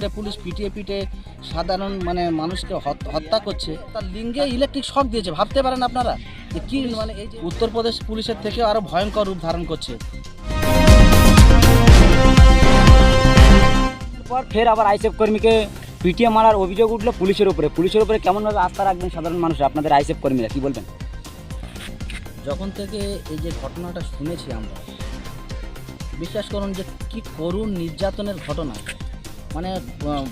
Police পিটিয়ে পিটে সাধারণ মানে মানুষকে হত- হত্যা করছে। তার লিঙ্গে ইলেকট্রিক শক দিয়েছে, ভাবতে পারেন আপনারা? যে কি মানে এই উত্তরপ্রদেশ পুলিশের থেকে আরও ভয়ঙ্কর রূপ ধারণ করছে। ফের আবার আইসেফ কর্মীকে পিটিয়ে মারার অভিযোগ উঠল পুলিশের উপরে। পুলিশের উপরে কেমনভাবে আস্থা রাখবেন সাধারণ মানুষ আপনাদের আইসেফ কর্মীরা, কি বলবেন? যখন থেকে এই যে ঘটনাটা শুনেছি আমরা, বিশ্বাস করুন যে কি করুণ নির্যাতনের ঘটনা। মানে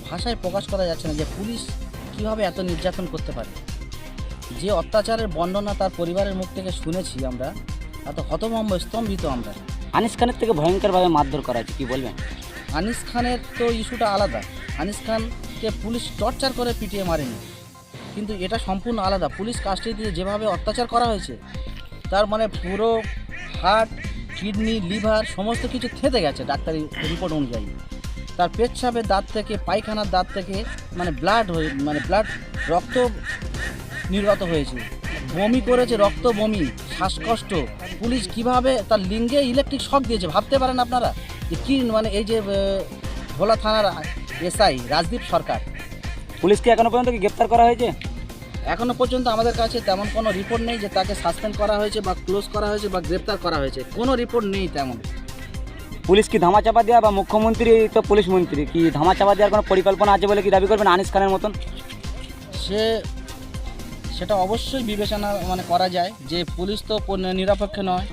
ভাষায় প্রকাশ করা যাচ্ছে না যে পুলিশ কীভাবে এত নির্যাতন করতে পারে। যে অত্যাচারের বর্ণনা তার পরিবারের মুখ থেকে শুনেছি আমরা এত হতভম্ব স্তম্ভিত আমরা। আনিস খানের থেকে ভয়ঙ্করভাবে মারধর করা হয়েছে কি বলবেন? আনিস খানের তো ইস্যুটা আলাদা। আনিস খানকে পুলিশ টর্চার করে পিটিয়ে মারেনি। কিন্তু এটা সম্পূর্ণ আলাদা। পুলিশ কাস্টডি দিয়ে যেভাবে অত্যাচার করা হয়েছে তার মানে পুরো হার্ট কিডনি লিভার সমস্ত কিছু থেতে গেছে ডাক্তারি রিপোর্ট অনুযায়ী। তার পেচ্ছাপের দাঁত থেকে পায়খানার দাঁত থেকে মানে ব্লাড হয়ে মানে ব্লাড রক্ত নির্গত হয়েছে। বমি করেছে রক্ত বমি শ্বাসকষ্ট। পুলিশ কীভাবে তার লিঙ্গে ইলেকট্রিক শক দিয়েছে ভাবতে পারেন আপনারা? যে কি মানে এই যে ভোলা থানার এসআই রাজদীপ সরকার। পুলিশকে এখনও পর্যন্ত কি গ্রেপ্তার করা হয়েছে? এখনও পর্যন্ত আমাদের কাছে তেমন কোনো রিপোর্ট নেই যে তাকে সাসপেন্ড করা হয়েছে বা ক্লোজ করা হয়েছে বা গ্রেপ্তার করা হয়েছে। কোনো রিপোর্ট নেই তেমন। পুলিশ কি ধামাচাপা দেওয়া বা মুখ্যমন্ত্রী তো পুলিশ মন্ত্রী, কি ধামাচাপা দেওয়ার কোনো পরিকল্পনা আছে বলে কি দাবি করবেন আনিস খানের মতন? সে, সেটা অবশ্যই বিবেচনা মানে করা যায় যে পুলিশ তো নিরপেক্ষ নয়।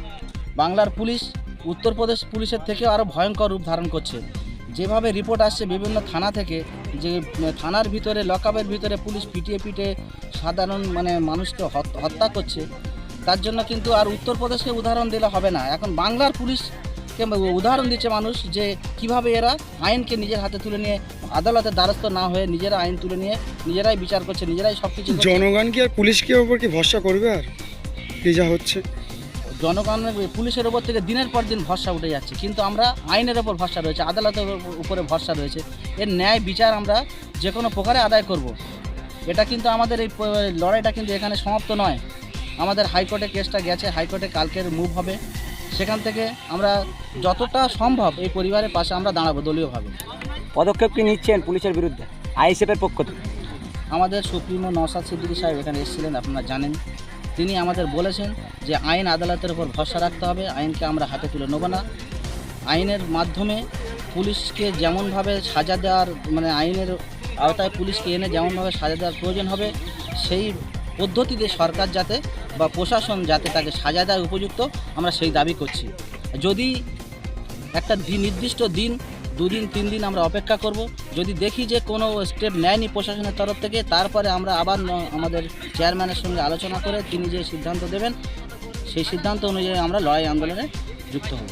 বাংলার পুলিশ উত্তরপ্রদেশ পুলিশের থেকে আরও ভয়ঙ্কর রূপ ধারণ করছে। যেভাবে রিপোর্ট আসছে বিভিন্ন থানা থেকে, যে থানার ভিতরে, লকআপের ভিতরে পুলিশ পিটিয়ে পিটে সাধারণ মানে মানুষকে হত- হত্যা করছে, তার জন্য কিন্তু আর উত্তরপ্রদেশকে উদাহরণ দিলে হবে না। এখন বাংলার পুলিশকে উদাহরণ দিচ্ছে মানুষ যে কীভাবে এরা আইনকে নিজের হাতে তুলে নিয়ে আদালতের দ্বারস্থ না হয়ে নিজেরা আইন তুলে নিয়ে নিজেরাই বিচার করছে নিজেরাই সব কিছু জনগণ কি আর পুলিশকে ওপর কি ভরসা করবে আর? এই যা হচ্ছে। জনগণের পুলিশের ওপর থেকে দিনের পর দিন ভরসা উঠে যাচ্ছে কিন্তু আমরা আইনের ওপর ভরসা রয়েছে আদালতের উপরে ভরসা রয়েছে। এর ন্যায় বিচার আমরা যে কোনো প্রকারে আদায় করব। এটা কিন্তু আমাদের এই লড়াইটা কিন্তু এখানে সমাপ্ত নয়। আমাদের হাইকোর্টে কেসটা গেছে হাইকোর্টে কালকের মুভ হবে। সেখান থেকে আমরা যতটা সম্ভব এই পরিবারের পাশে আমরা দাঁড়াবো দলীয়ভাবে। পদক্ষেপ কি নিচ্ছেন পুলিশের বিরুদ্ধে? আইএসএফের পক্ষ থেকে। আমাদের সুপ্রিমো নওসাদ সিদ্দিকী সাহেব এখানে এসেছিলেন আপনারা জানেন। তিনি আমাদের বলেছেন যে আইন আদালতের উপর ভরসা রাখতে হবে আইনকে আমরা হাতে তুলে নেব না। আইনের মাধ্যমে পুলিশকে যেমনভাবে সাজা দেওয়ার মানে আইনের আওতায় পুলিশকে এনে যেমনভাবে সাজা দেওয়ার প্রয়োজন হবে সেই পদ্ধতিতে সরকার যাতে বা প্রশাসন যাতে তাকে সাজা দেয় উপযুক্ত, আমরা সেই দাবি করছি। যদি একটা নির্দিষ্ট দিন, দুদিন তিন দিন আমরা অপেক্ষা করব, যদি দেখি যে কোনো স্টেপ নেয়নি প্রশাসনের তরফ থেকে, তারপরে আমরা আবার আমাদের চেয়ারম্যানের সঙ্গে আলোচনা করে তিনি যে সিদ্ধান্ত দেবেন, সেই সিদ্ধান্ত অনুযায়ী আমরা লড়াই আন্দোলনে যুক্ত হব।